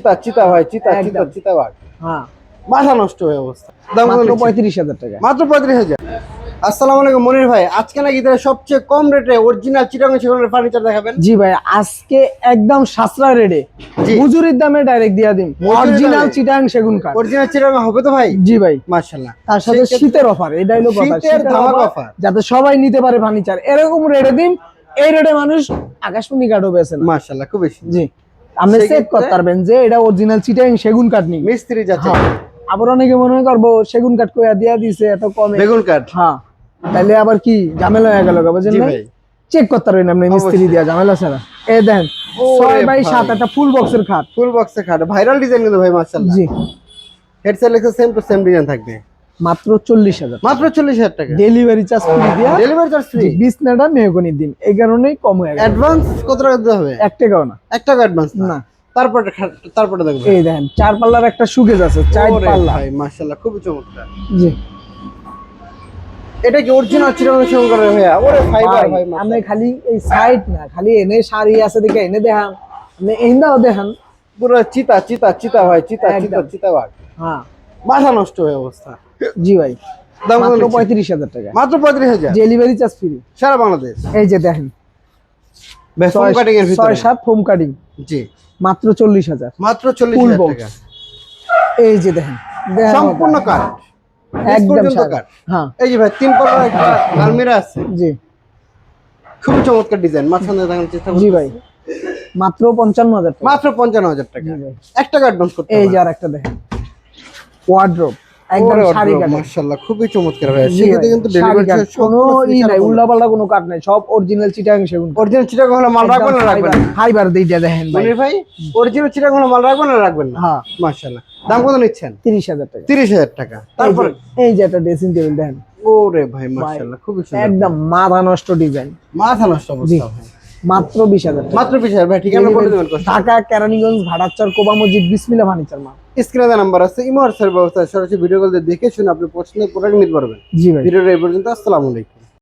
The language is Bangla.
চিতা চিতা ভাই চিতা চিতা চিতা ভাই। হ্যাঁ। মাথা নষ্ট হয়ে অবস্থা। দাম মাত্র পঁয়ত্রিশ হাজার টাকা। মাত্র পঁয়ত্রিশ হাজার। আসসালামু আলাইকুম মনির ভাই। আজকে নাকি তারা সবচেয়ে কম রেটে অরিজিনাল চিটাং সেগুলোর ফার্নিচার দেখাবেন? জি ভাই আজকে একদম সাশ্রয় রেটে। জি। মজুরির দামে ডাইরেক্ট দিয়া দিন অরিজিনাল সেগুন কাঠ। অরিজিনাল চিটাং হবে তো ভাই? জি ভাই। মাশাআল্লাহ। তার সাথে শীতের অফার এটাই হলো কথা। শীতের ধামাকা offer। যাতে সবাই নিতে পারে ফার্নিচার এরকম রেটে দিন এই রেটে মানুষ আকাশমণি কাঠও বেছে মাশাআল্লাহ খুব বেশি জি। আপনি চেক করতে পারবেন যে এটা অরিজিনাল চিটাং সেগুন কাঠ নেই। মিস্ত্রি যাচ্ছে। হ্যাঁ। আবার অনেকে মনে করব সেগুন কাঠ কইয়া দিয়া দিছে এত কমে। বেগুন কাঠ? হ্যাঁ। তাহলে আবার কি ঝামেলা হয়ে গেল বুঝলেন না? ভাই। চেক করতে পারবেন আপনি মিস্ত্রি। দিয়া ঝামেলা ছাড়া। এ দেন ছয় বাই সাত একটা ফুল বক্সের খাট। ফুল বক্সে খাট। ভাইরাল ডিজাইন কিন্তু ভাই মাশাআল্লাহ। জি। হেডসেট লেখা সেম টু সেম ডিজাইন থাকবে। মাত্র চল্লিশ হাজার মাত্র চল্লিশ হাজার টাকা। ডেলিভারি চার্জ ফ্রি দিয়া। ডেলিভারি চার্জ ফ্রি বিছনাটা মেহগনির দিন। এই কারণেই কম হয়ে অ্যাডভান্স কত টাকা দিতে হবে? এক টাকাও না। এক টাকা অ্যাডভান্স না। তারপরে তারপরে দেখব এই দেখেন চার পাল্লার একটা সুকেজ আছে চার পাল্লা। ভাই মাশাআল্লাহ খুবই চমৎকার। জি। এটা কি অরিজিনাল সেগুলো ভাইয়া? ওরে ফাইবার ভাই আপনি খালি এই সাইড না খালি এনে শাড়ি আছে দেখে এনে দেখান। এইটাও দেখান। পুরো চিতা চিতা চিতা ভাই চিতা চিতা চিতা ভাই হ্যাঁ। মাথা নষ্ট হয়ে অবস্থা। জি ভাই। দাম কত মাত্র নিচ্ছেন? পঁয়ত্রিশ হাজার টাকা। মাত্র পঁয়ত্রিশ হাজার? ডেলিভারি চার্জ ফ্রি সারা বাংলাদেশ? এই যে দেখেন। ছয়- কাটিং এর ছয় ভিতরে সাত ফোম কাটিং জি। মাত্র চল্লিশ হাজার। মাত্র চল্লিশ হাজার। টাকা। এই যে দেখেন। সম্পূর্ণ। কাঠ একদম। কাঠ হ্যাঁ। এই যে ভাই তিন পাল্লার একটা আলমিরা আছে। জি। খুবই চমৎকার ডিজাইন মাঝখানে দেখানোর চেষ্টা জি ভাই। মাত্র পঞ্চান্ন হাজার টাকা। মাত্র পঞ্চান্ন হাজার টাকা। একটা ভাই। এক করতে এই যে আর একটা দেখেন। ওয়ার্ড্রোপ একদম শাড়ি কাটে মাশাআল্লাহ খুবই চমৎকার ভাই। সেক্ষেত্রে কিন্তু ডেলিভারি কাট, কোনো ই নাই উল্টা কোনো কাট নাই সব অরিজিনাল চিটাং সেগুন অরিজিনাল চিটাং হলে মাল রাখবেন না রাখবেন ফাইবার দিটা দেখেন ভাই। ভাই অরিজিনাল চিটাং হলে মাল রাখবেন না রাখবেন না? হ্যাঁ। মাশাআল্লাহ। দাম কত নিচ্ছেন? তিরিশ হাজার টাকা। তিরিশ হাজার টাকা। তারপরে তারপরে? এই যে একটা ড্রেসিং টেবিল দেখেন। ওরে ভাই মাশাআল্লাহ খুবই সুন্দর। একদম মাথা নষ্ট ডিজাইন মাথা নষ্ট জি। অবস্থা ভাই। মাত্র বিশ হাজার মাত্র বিশ হাজার। ভাই ঠিকানা বলে দেবেন ঢাকা কেরানীগঞ্জ ভাড়াচর কোবা মসজিদ বিসমিল্লা ফার্নিচার মা স্ক্রিনে নাম্বার আছে ইমো হোয়াটসঅ্যাপ ব্যবস্থা সরাসরি ভিডিও কল দিয়ে দেখে শুনে আপনি পছন্দের প্রোডাক্ট নিতে পারবেন জি ভাই। ভিডিওটা এই পর্যন্ত আসসালামু আলাইকুম।